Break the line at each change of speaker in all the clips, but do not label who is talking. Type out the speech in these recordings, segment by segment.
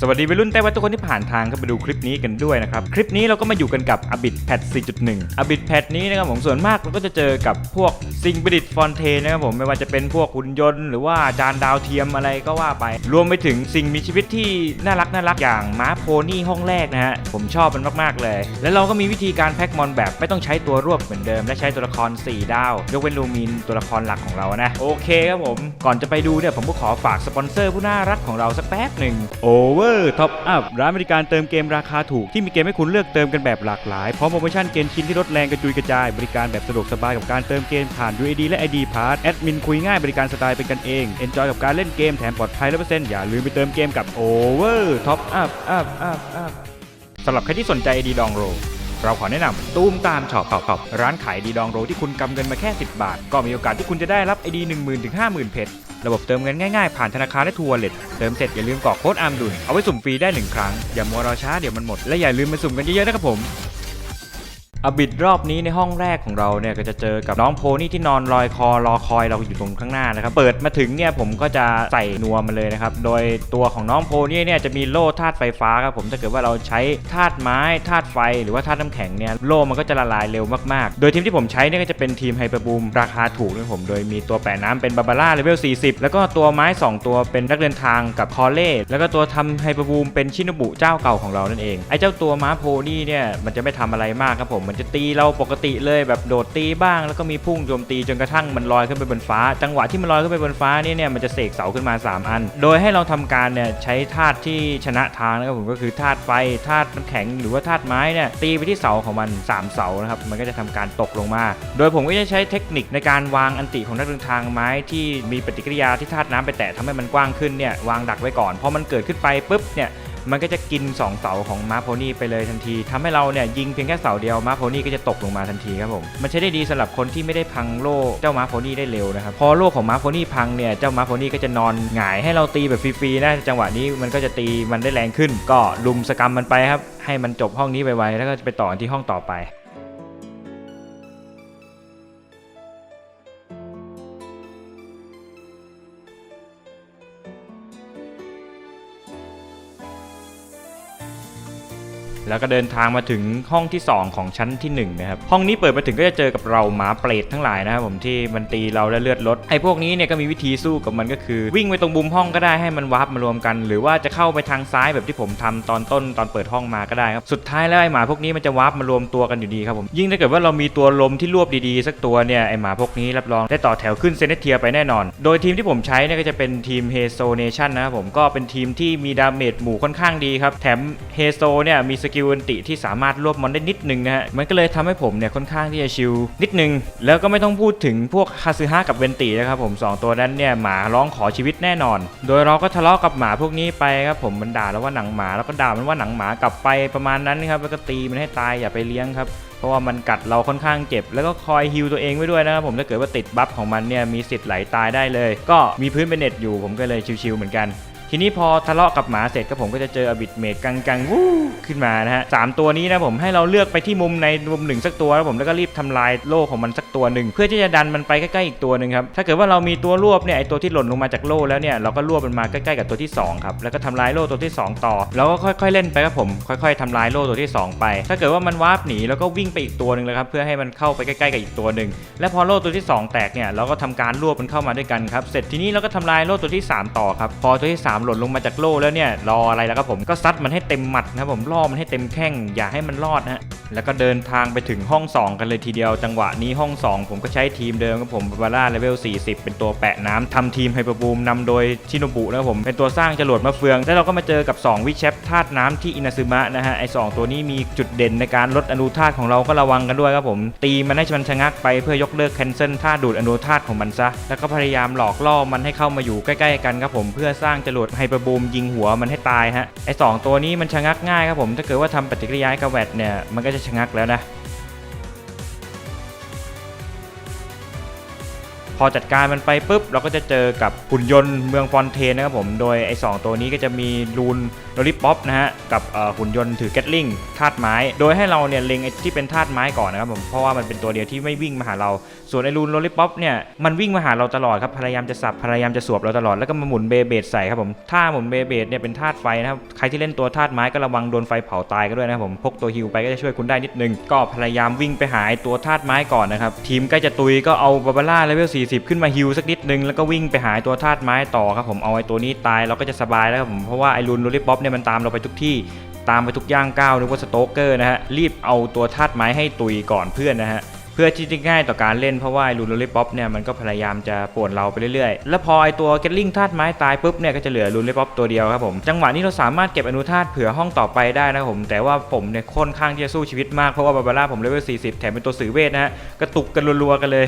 สวัสดีวัยรุ่นไต้หวันทุกคนที่ผ่านทางเข้ามาดูคลิปนี้กันด้วยนะครับ คลิปนี้เราก็มาอยู่กันกับ a b i t p a t 4.1 a b i t p a t นี้นะครับผมส่วนมากเราก็จะเจอกับพวกสิ่งประดิษฐ์ฟอนเทนนะครับผมไม่ว่าจะเป็นพวกหุ่นยนต์หรือว่าจานดาวเทียมอะไรก็ว่าไป รวมไปถึงสิ่งมีชีวิตที่น่ารักน่ารักอย่างม้าโพนี่ห้องแรกนะฮะผมชอบมันมากๆเลย แล้วเราก็มีวิธีการแพ็กมอนแบบไม่ต้องใช้ตัวรวบเหมือนเดิม และใช้ตัวละคร 4 ดาวยกเว้นลูมินตัวละครหลักของเรานะโอเคครับผมก่อนจะไปดูเนี่ยผมก็ขอฝากสปอนเซอร์ผู้น่ารักของเราสักแป๊บหนึ่ง Over Top Up ร้านบริการเติมเกมราคาถูก ที่มีเกมให้คุณเลือกเติมกันแบบหลากหลาย พร้อมโปรโมชั่นเกมชิ้นที่ลดแรงกระจุยกระจาย บริการแบบสะดวกสบายกับการเติมเกมผ่าน UID และ ID Pass แอดมินคุยง่ายบริการสไตล์เป็นกันเอง Enjoy กับการเล่นเกมแถมปลอดภัย100%อย่าลืมไปเติมเกมกับ Over Top Up Up Up Up สำหรับใครที่สนใจ ID ดองโร เราขอแนะนำตูมตามช็อปช็อปร้านขายดีดองโรที่คุณกำเงินมาแค่ 10 บาท ก็มีโอกาสที่คุณจะได้รับไอดี1 0 0 0 0ถึง50,000 เพชรระบบเติมเงินง่ายๆ ผ่านธนาคารและทัวร์เล็ตเติมเสร็จอย่าลืมกรอกโค้ดอาร์มดุลเอาไว้สุ่มฟรีได้1ครั้งอย่ามัวรอช้าเดี๋ยวมันหมดและอย่าลืมมาสุ่มกันเยอะๆนะครับผม อบิดรอบนี้ในห้องแรกของเราเนี่ยก็จะเจอกับน้องโพนี่ที่นอนลอยคอรอคอยเราอยู่ตรงข้างหน้านะครับเปิดมาถึงเนี่ยผมก็จะใส่นัวมันเลยนะครับโดยตัวของน้องโพนี่เนี่ยจะมีโล่ธาตุไฟฟ้าครับผมถ้าเกิดว่าเราใช้ธาตุไม้ธาตุไฟหรือว่าธาตุน้ำแข็งเนี่ยโล่มันก็จะละลายเร็วมากๆ โดยทีมที่ผมใช้เนี่ยก็จะเป็นทีมไฮเปอร์บูมราคาถูกนะผมโดยมีตัวแปะน้ำเป็นบาบาร่าเลเวล40 แล้วก็ตัวไม้ 2 ตัวเป็นนักเดินทางกับคอเล่แล้วก็ตัวทำไฮเปอร์บูมเป็นชินบุเจ้าเก่าของเรานั่นเองไอ้เจ้าตัวม้าโพนี่เนี่ยมันจะไม่ทำอะไรมากครับผมมันจะตีเราปกติเลยแบบโดดตีบ้าง แล้วก็มีพุ่งโจมตีจนกระทั่งมันลอยขึ้นไปบนฟ้า จังหวะที่มันลอยขึ้นไปบนฟ้านี่เนี่ยมันจะเสกเสาขึ้นมา 3 อัน โดยให้เราทำการเนี่ยใช้ธาตุที่ชนะทางนะครับผมก็คือธาตุไฟธาตุน้ำแข็งหรือว่าธาตุไม้เนี่ยตีไปที่เสาของมัน 3 เสานะครับมันก็จะทำการตกลงมา โดยผมก็จะใช้เทคนิคในการวางอันติของนักเดินทางไม้ที่มีปฏิกิริยาที่ธาตุน้ำไปแตะทำให้มันกว้างขึ้นเนี่ยวางดักไว้ก่อนพอมันเกิดขึ้นไปปุ๊บเนี่ย มันก็จะกิน 2 เสาของมาโพนี่ไปเลยทันทีทำให้เราเนี่ยยิงเพียงแค่เสาเดียวมาโพนี่ก็จะตกลงมาทันทีครับผมมันใช้ได้ดีสำหรับคนที่ไม่ได้พังโล่เจ้ามาโพนี่ได้เร็วนะครับพอโล่ของมาโพนี่พังเนี่ยเจ้ามาโพนี่ก็จะนอนหงายให้เราตีแบบฟรีๆนะจังหวะนี้มันก็จะตีมันได้แรงขึ้น ก็ลุมสกรรมมันไปครับให้มันจบห้องนี้ไวๆแล้วก็จะไปต่อที่ห้องต่อไป แล้วก็เดินทางมาถึงห้องที่ 2 ของชั้นที่1นะครับห้องนี้เปิดมาถึงก็จะเจอกับเราหมาเปรตทั้งหลายนะครับผมที่มันตีเราและเลือดลดไอ้พวกนี้เนี่ยก็มีวิธีสู้กับมันก็คือ วิ่งไปตรงมุมห้องก็ได้ให้มันวาร์ปมารวมกัน หรือว่าจะเข้าไปทางซ้ายแบบที่ผมทำตอนต้นตอนเปิดห้องมาก็ได้ครับสุดท้ายแล้วไอ้หมาพวกนี้มันจะวาร์ปมารวมตัวกันอยู่ดีครับผมยิ่งถ้าเกิดว่าเรามีตัวลมที่รวบดีๆ สักตัวเนี่ยไอ้หมาพวกนี้รับรองได้ต่อแถวขึ้นเซนเนเทียไปแน่นอน โดยทีมที่ผมใช้เนี่ยก็จะเป็นทีมเฮโซเนชั่นนะครับผมก็เป็นทีมที่มีดาเมจหมู่ค่อนข้างดีครับแถมเฮโซเนี่ยมีสกิิลอันติที่สามารถรวบมอนได้นิดนึงนะฮะมันก็เลยทำให้ผมเนี่ยค่อนข้างที่จะชิลนิดนึง แล้วก็ไม่ต้องพูดถึงพวกคาซึฮะกับเวนตินะครับผมสองตัวนั้นเนี่ยหมาร้องขอชีวิตแน่นอน โดยเราก็ทะเลาะกับหมาพวกนี้ไปครับผมมันด่าแล้วว่าหนังหมาแล้วก็ด่ามันว่าหนังหมากลับไปประมาณนั้นครับแล้วก็ตีมันให้ตายอย่าไปเลี้ยงครับเพราะว่ามันกัดเราค่อนข้างเจ็บ แล้วก็คอยฮิวตัวเองไว้ด้วยนะครับผมถ้าเกิดว่าติดบัฟของมันเนี่ยมีสิทธิ์ไหลตายได้เลย ก็มีพื้นเป็นเน็ตอยู่ผมก็เลยชิวๆเหมือนกัน ทีนี้พอทะเลาะกับหมาเสร็จก็ผมก็จะเจออบิดเมดกังกังวู้ขึ้นมานะฮะสามตัวนี้นะผมให้เราเลือกไปที่มุมในมุมหนึ่งสักตัวแล้วผมแล้วก็รีบทำลายโล่ของมันสักตัวหนึ่งเพื่อที่จะดันมันไปใกล้ๆอีกตัวหนึ่งครับถ้าเกิดว่าเรามีตัวรวบเนี่ยไอตัวที่หล่นลงมาจากโล่แล้วเนี่ยเราก็รวบมันมาใกล้ๆกับตัวที่สองครับแล้วก็ทำลายโล่ตัวที่สองต่อแล้วก็ค่อยๆเล่นไปครับผมค่อย ๆทำลายโล่ตัวที่สองไป ถ้าเกิดว่ามันวาร์ปหนีแล้วก็วิ่งไปอีกตัวหนึ่งเลยครับเพื่อให้มันเข้าไปใกล้ๆกับอีกตัวหนึ่งและพอโล่ตัวที่สองแตกเนี่ยเราก็ทำการรวบมันเข้ามาด้วยกันครับเสร็จทีนี้เราก็ทำลายโล่ตัวที่สามต่อครับพอตัวที่สามหล่นลงมาจากโล่แล้วเนี่ยรออะไรแล้วครับผมก็ซัดมันให้เต็มหมัดนะครับผมล่อมันให้เต็มแข้งอย่าให้มันรอดนะฮะแล้วก็เดินทางไปถึงห้อง 2 กันเลยทีเดียว จังหวะนี้ห้อง 2 ผมก็ใช้ทีมเดิมครับผมบาร่าเลเวล 40 เป็นตัวแปะน้ำทำทีมไฮเปอร์บูมนำโดยชิโนบุนะครับผมเป็นตัวสร้างจรวดมะเฟือง แล้วเราก็มาเจอกับ 2 วิเชฟธาตุน้ำที่อินาซึมะนะฮะไอสองตัวนี้มีจุดเด่นในการลดอนุธาตุของเราก็ระวังกันด้วยครับผม ตีมันให้มันชะงักไปเพื่อยกเลิกแคนเซิลธาตุดูดอนุธาตุของมันซะแล้วก็พยายามหลอกล่อมันให้เข้ามาอยู่ใกล้ๆกันครับผมเพื่อสร้างจรวดไฮเปอร์บูมยิงหัวมันให้ตายฮะไอสองตัวนี้มันชะงักง่ายครับผมถ้าเกิดว่าทำปฏิกิริยากับแวดเนี่ยมันก็จะชะงักแล้วนะ พอจัดการมันไปปุ๊บเราก็จะเจอกับหุ่นยนต์เมืองฟอนเทนนะครับผมโดยไอ้สองตัวนี้ก็จะมีรูนโลลิปป๊อปนะฮะกับหุ่นยนต์ถือแกตลิงธาตุไม้ โดยให้เราเนี่ยเล็งไอ้ที่เป็นธาตุไม้ก่อนนะครับผมเพราะว่ามันเป็นตัวเดียวที่ไม่วิ่งมาหาเรา ส่วนไอ้รูนโลลิปป๊อปเนี่ยมันวิ่งมาหาเราตลอดครับพยายามจะสับพยายามจะสวบเราตลอดแล้วก็มาหมุนเบเบดใส่ครับผมถ้าหมุนเบเบดเนี่ยเป็นธาตุไฟนะครับใครที่เล่นตัวธาตุไม้ก็ระวังโดนไฟเผาตายก็ด้วยนะครับผมพกตัวฮิวไปก็จะช่วยคุณได้นิดนึงก็พยายามวิ่งไปหาไอ้ตัวธาตุไม้ก่อนนะครับทีมใกล้จะตุยก็เอาบาบาร่าเลเวล40 ขึ้นมาฮิวสักนิดนึงแล้วก็วิ่งไปหาตัวธาตุไม้ต่อครับผมเอาไอ้ตัวนี้ตายเราก็จะสบายแล้วครับผมเพราะว่าไอ้รูนลลิป๊อปเนี่ยมันตามเราไปทุกที่ตามไปทุกย่างก้าวนึกว่าสโตเกอร์นะฮะรีบเอาตัวธาตุไม้ให้ตุยก่อนเพื่อนนะฮะเพื่อที่จะง่ายต่อการเล่นเพราะว่าลูนโรลิป๊อปเนี่ยมันก็พยายามจะป่วนเราไปเรื่อยๆ แล้วพอไอตัวเกตลิงธาตุไม้ตายปุ๊บเนี่ยก็จะเหลือลูนโรลิป๊อปตัวเดียวครับผม จังหวะนี้เราสามารถเก็บอนุธาตุเผื่อห้องต่อไปได้นะครับผม แต่ว่าผมเนี่ยค่อนข้างที่จะสู้ชีวิตมากเพราะว่าบาบาร่าผมเลเวล40 แถมเป็นตัวสื่อเวทนะฮะกระตุกกันรัวๆกันเลย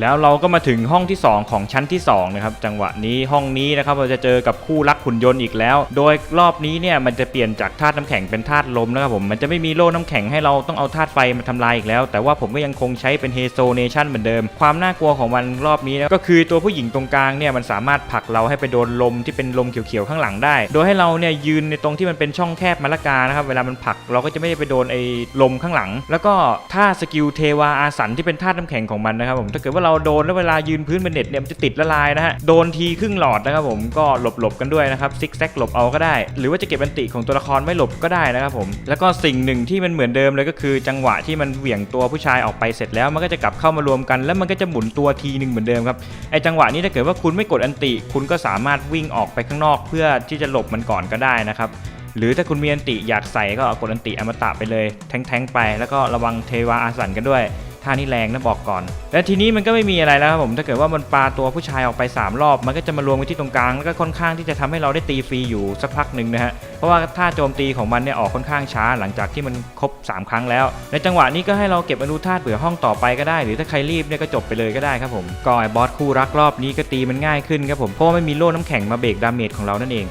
แล้วเราก็มาถึงห้องที่ 2 ของชั้นที่2นะครับจังหวะนี้ห้องนี้นะครับเราจะเจอกับคู่รักหุ่นยนต์อีกแล้ว โดยรอบนี้เนี่ยมันจะเปลี่ยนจากธาตุน้ำแข็งเป็นธาตุลมนะครับผมมันจะไม่มีโล่น้ำแข็งให้เราต้องเอาธาตุไฟมาทำลายอีกแล้ว แต่ว่าผมก็ยังคงใช้เป็นเฮโซเนชันเหมือนเดิม ความน่ากลัวของมันรอบนี้นะก็คือตัวผู้หญิงตรงกลางเนี่ยมันสามารถผลักเราให้ไปโดนลมที่เป็นลมเขียวๆข้างหลังได้ โดยให้เราเนี่ยยืนในตรงที่มันเป็นช่องแคบมะละกานะครับเวลามันผลักเราก็จะไม่ได้ไปโดนไอ้ลมข้างหลัง แล้วก็ท่าสกิลเทวาอาสันที่เป็นธาตุน้ำแข็งของมันนะครับผมถ้าเกิดว่าเราราโดนแล้วเวลายืนพื้นเป็นเน็ตเนี่ยมันจะติดละลายนะฮะ โดนทีครึ่งหลอดนะครับผมก็หลบๆกันด้วยนะครับซิกแซกหลบเอาก็ได้ หรือว่าจะเก็บอันติของตัวละครไม่หลบก็ได้นะครับผมแล้วก็สิ่งหนึ่งที่มันเหมือนเดิมเลยก็คือ จังหวะที่มันเหวี่ยงตัวผู้ชายออกไปเสร็จแล้วมันก็จะกลับเข้ามารวมกัน แล้วมันก็จะหมุนตัวทีหนึ่งเหมือนเดิมครับไอจังหวะนี้ถ้าเกิดว่าคุณไม่กดอันติ คุณก็สามารถวิ่งออกไปข้างนอก เพื่อที่จะหลบมันก่อนก็ได้นะครับหรือถ้าคุณมีอันติอยากใส่ก็กดอันติอมตะไปเลย แทงๆไป แล้วก็ระวังเทวาอาสันกันด้วย ท่านี้แรงนะบอกก่อน และทีนี้มันก็ไม่มีอะไรแล้วครับผมถ้าเกิดว่ามันปาตัวผู้ชายออกไป 3 รอบ มันก็จะมารวมกันที่ตรงกลางแล้วก็ค่อนข้างที่จะทำให้เราได้ตีฟรีอยู่สักพักหนึ่งนะฮะเพราะว่าท่าโจมตีของมันเนี่ยออกค่อนข้างช้าหลังจากที่มันครบ 3 ครั้งแล้วในจังหวะนี้ก็ให้เราเก็บอนุธาตุเผื่อห้องต่อไปก็ได้ หรือถ้าใครรีบเนี่ยก็จบไปเลยก็ได้ครับผมก็ไอ้บอสคู่รักรอบนี้ก็ตีมันง่ายขึ้นครับผมเพราะว่าไม่มีโล่น้ำแข็งมาเบรกดาเมจของเรานั่นเอง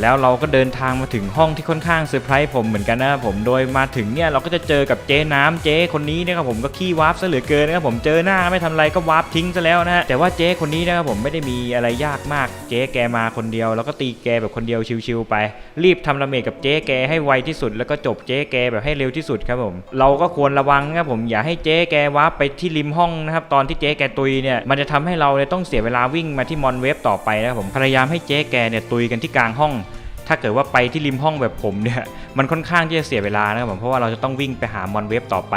แล้วเราก็เดินทางมาถึงห้องที่ค่อนข้างเซอร์ไพรส์ผมเหมือนกันนะครับผมโดยมาถึงเนี่ยเราก็จะเจอกับเจ๊น้ำเจ๊คนนี้นะครับผมก็ขี้วาร์ปซะเหลือเกินนะครับผมเจอหน้าไม่ทำอะไรก็วาร์ปทิ้งซะแล้วนะฮะแต่ว่าเจ๊คนนี้นะครับผมไม่ได้มีอะไรยากมากเจ๊แกมาคนเดียว แล้วก็ตีแกแบบคนเดียวชิวๆไป รีบทำระเมดกับเจ๊แกให้ไวที่สุด แล้วก็จบเจ๊แกแบบให้เร็วที่สุดครับผมเราก็ควรระวังนะครับผมอย่าให้เจ๊แกวาร์ปไปที่ริมห้องนะครับตอนที่เจ๊แกตุยเนี่ยมันจะทำให้เราเนี่ยต้องเสียเวลาวิ่งมาที่มอนเวฟต่อไปนะครับผมพยายามให้เจ๊แกเนี่ยตุยกันที่กลางห้อง ถ้าเกิดว่าไปที่ริมห้องแบบผมเนี่ย มันค่อนข้างที่จะเสียเวลานะครับผมเพราะว่าเราจะต้องวิ่งไปหามอนเวฟต่อไป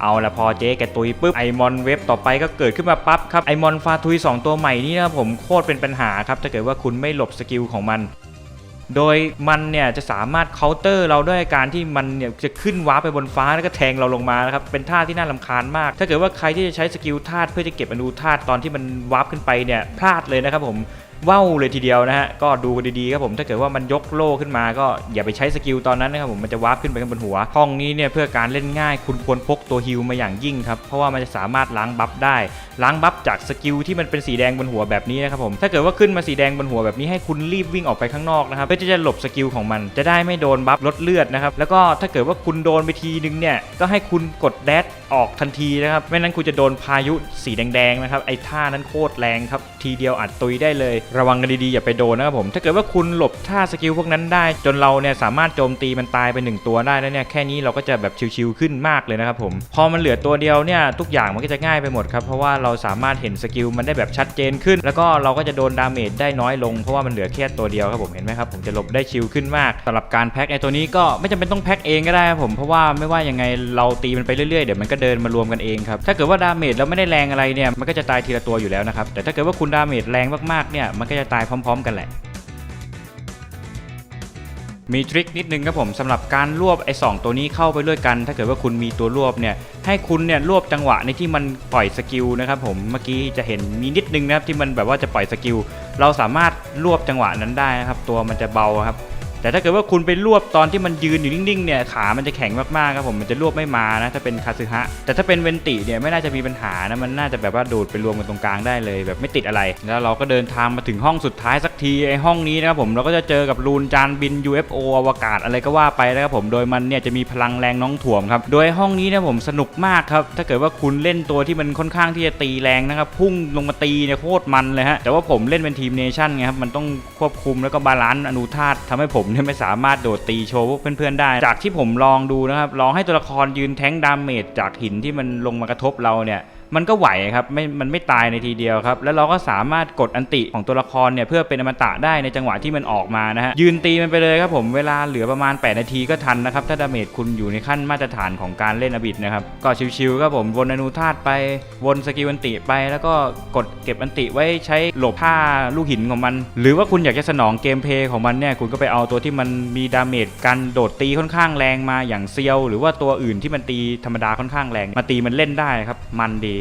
เอาละพอเจ๊แกตุยปุ๊บไอมอนเวฟต่อไปก็เกิดขึ้นมาปั๊บครับไอมอนฟาทุย 2 ตัวใหม่นี่นะผมโคตรเป็นปัญหาครับถ้าเกิดว่าคุณไม่หลบสกิลของมันโดยมันเนี่ยจะสามารถเคาน์เตอร์เราด้วยการที่มันเนี่ยจะขึ้นว้าร์ปไปบนฟ้าแล้วก็แทงเราลงมานะครับเป็นท่าที่น่ารำคาญมาก ถ้าเกิดว่าใครที่จะใช้สกิลธาตุเพื่อจะเก็บอนูธาตุตอนที่มันวาร์ปขึ้นไปเนี่ยพลาดเลยนะครับผม ว่าเลยทีเดียวนะฮะ ก็ดูกันดีๆครับผม ถ้าเกิดว่ามันยกโล่ขึ้นมาก็อย่าไปใช้สกิลตอนนั้นนะครับผม มันจะวาร์ปขึ้นไปข้างบนหัว ห้องนี้เนี่ยเพื่อการเล่นง่าย คุณควรพกตัวฮิลมาอย่างยิ่งครับ เพราะว่ามันจะสามารถล้างบัฟได้ ล้างบัฟจากสกิลที่มันเป็นสีแดงบนหัวแบบนี้นะครับผม ถ้าเกิดว่าขึ้นมาสีแดงบนหัวแบบนี้ให้คุณรีบวิ่งออกไปข้างนอกนะครับ เพื่อที่จะหลบสกิลของมัน จะได้ไม่โดนบัฟลดเลือดนะครับ แล้วก็ถ้าเกิดว่าคุณโดนไปทีนึงเนี่ย ก็ให้คุณกดแดดออกทันทีนะครับ ไม่นั้นคุณจะโดนพายุสีแดงๆนะครับ ไอ้ท่านั้นโคตรแรงครับ ทีเดียวอัดตุยได้เลยระวังกันดีๆ อย่าไปโดนนะครับผม ถ้าเกิดว่าคุณหลบท่าสกิลพวกนั้นได้ จนเราเนี่ยสามารถโจมตีมันตายไปหนึ่งตัวได้แล้วเนี่ยแค่นี้เราก็จะแบบชิวๆขึ้นมากเลยนะครับผม พอมันเหลือตัวเดียวเนี่ยทุกอย่างมันก็จะง่ายไปหมดครับ เพราะว่าเราสามารถเห็นสกิลมันได้แบบชัดเจนขึ้น แล้วก็เราก็จะโดนดาเมจได้น้อยลงเพราะว่ามันเหลือแค่ตัวเดียวครับผมเห็นไหมครับผมจะหลบได้ชิลขึ้นมากสำหรับการแพ็คไอตัวนี้ก็ไม่จำเป็นต้องแพ็คเองก็ได้ครับผมเพราะว่าไม่ว่ายังไงเราตีมันไปเรื่อยๆเดี๋ยวมันก็เดินมารวมกันเองครับถ้าเกิดว่าดาเมจเราไม่ได้แรงอะไรเนี่ยมันก็จะตายทีละตัวอยู่แล้วนะครับแต่ถ้าเกิดว่าคุณดาเมจแรงมากๆเนี่ยมันก็จะตายพร้อม ๆ กันแหละ มีทริคนิดนึงครับผมสำหรับการรวบไอ้สองตัวนี้เข้าไปด้วยกัน ถ้าเกิดว่าคุณมีตัวรวบเนี่ยให้คุณเนี่ยรวบจังหวะในที่มันปล่อยสกิลนะครับผมเมื่อกี้จะเห็นมีนิดนึงนะครับที่มันแบบว่าจะปล่อยสกิลเราสามารถรวบจังหวะนั้นได้นะครับตัวมันจะเบาครับ แต่ถ้าเกิดว่าคุณไปรวบตอนที่มันยืนอยู่นิ่งๆเนี่ยขามันจะแข็งมากๆครับผมมันจะรวบไม่มานะถ้าเป็นคาซึฮะแต่ถ้าเป็นเวนติเนี่ยไม่น่าจะมีปัญหานะมันน่าจะแบบว่าโดดไปรวมกันตรงกลางได้เลย แบบไม่ติดอะไร แล้วเราก็เดินทางมาถึงห้องสุดท้ายสักทีไอห้องนี้นะครับผมเราก็จะเจอกับรูนจานบิน UFO อวกาศอะไรก็ว่าไปนะครับผมโดยมันเนี่ยจะมีพลังแรงน้องถ่วงครับโดยห้องนี้นะผมสนุกมากครับถ้าเกิดว่าคุณเล่นตัวที่มันค่อนข้างที่จะตีแรงนะครับพุ่งลงมาตีเนี่ยโคตรมันเลยฮะแต่ว่าผมเล่นเป็นทีมเนชั่นไงครับมันต้องควบคุมแล้วก็บาลานซ์อนุธาตุทำให้ผมเนี่ยไม่สามารถโดดตีโชว์พวกเพื่อนๆได้ จากที่ผมลองดูนะครับลองให้ตัวละครยืนแท้งดาเมจจากหินที่มันลงมากระทบเราเนี่ย มันก็ไหวครับไม่มันไม่ตายในทีเดียวครับ แล้วเราก็สามารถกดอันติของตัวละครเนี่ยเพื่อเป็นอมตะได้ในจังหวะที่มันออกมานะฮะยืนตีมันไปเลยครับผมเวลาเหลือประมาณ 8 นาทีก็ทันนะครับ ถ้าดาเมจคุณอยู่ในขั้นมาตรฐานของการเล่นอบิดนะครับก็ชิวๆครับผมวนอนุธาตุไปวนสกิลอันติไป แล้วก็กดเก็บอันติไว้ใช้หลบผ้าลูกหินของมัน หรือว่าคุณอยากจะสนองเกมเพลย์ของมันเนี่ยคุณก็ไปเอาตัวที่มันมีดาเมจการโดดตีค่อนข้างแรงมาอย่างเซียว หรือว่าตัวอื่นที่มันตีธรรมดาค่อนข้างแรงมาตีมันเล่นได้ครับมันดี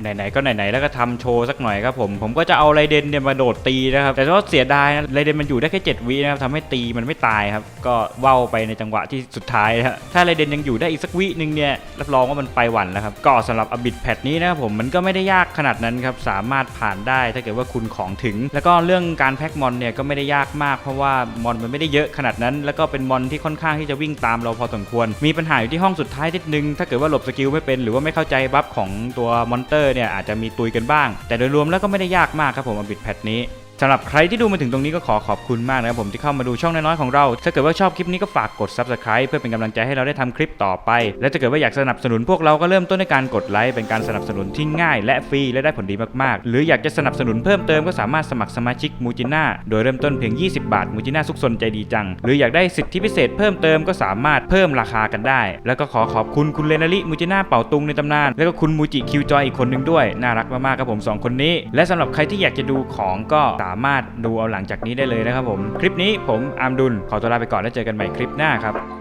ไหนๆก็ไหนๆแล้วก็ทำโชว์สักหน่อยครับผมผมก็จะเอาไรเดนเนี่ยมาโดดตีนะครับแต่ว่าเสียดายนะไรเดนมันอยู่ได้แค่7วินะครับทำให้ตีมันไม่ตายครับก็เว้าไปในจังหวะที่สุดท้ายนะฮะถ้าไรเดนยังอยู่ได้อีกสักวินึงเนี่ยรับรองว่ามันไปหวันแล้วครับก็สำหรับอบิดแพทนี้นะครับผมมันก็ไม่ได้ยากขนาดนั้นครับสามารถผ่านได้ถ้าเกิดว่าคุณของถึง แล้วก็เรื่องการแพ็กมอนเนี่ยก็ไม่ได้ยากมาก เพราะว่ามอนมันไม่ได้เยอะขนาดนั้น แล้วก็เป็นมอนที่ค่อนข้างที่จะวิ่งตามเราพอสมควร มีปัญหาอยู่ที่ห้องสุดท้ายนิดนึงถ้าเกิดว่าหลบสกิลไม่เป็นหรือว่าไม่เข้าใจบัฟของตัวมอนเตอร์เนี่ยอาจจะมีตุยกันบ้าง แต่โดยรวมแล้วก็ไม่ได้ยากมากครับผมอบิดแพทนี้ สำหรับใครที่ดูมาถึงตรงนี้ก็ขอขอบคุณมากนะครับผมที่เข้ามาดูช่องน้อยๆของเรา ถ้าเกิดว่าชอบคลิปนี้ก็ฝากกด subscribe เพื่อเป็นกำลังใจให้เราได้ทำคลิปต่อไป และถ้าเกิดว่าอยากสนับสนุนพวกเราก็เริ่มต้นด้วยการกดไลค์เป็นการสนับสนุนที่ง่าย และฟรีและได้ผลดีมากๆ หรืออยากจะสนับสนุนเพิ่มเติมก็สามารถสมัครสมาชิกมูจิน่าโดยเริ่มต้นเพียง 20 บาทมูจิน่าซุกซนใจดีจัง หรืออยากได้สิทธิพิเศษเพิ่มเติมก็สามารถเพิ่มราคากันได้ แล้วก็ขอขอบคุณคุณเลนาริมูจิน่าเป่าตุงในตำนาน แล้วก็คุณมูจิคิวจอยอีกคนนึงด้วยน่ารักมากๆครับผมสองคนนี้ และสำหรับใครที่อยากจะดูของก็ามารถดูเอาหลังจากนี้ได้เลยนะครับผม คลิปนี้ผมอาร์มดุลขอตัวลาไปก่อนแล้วเจอกันใหม่คลิปหน้าครับ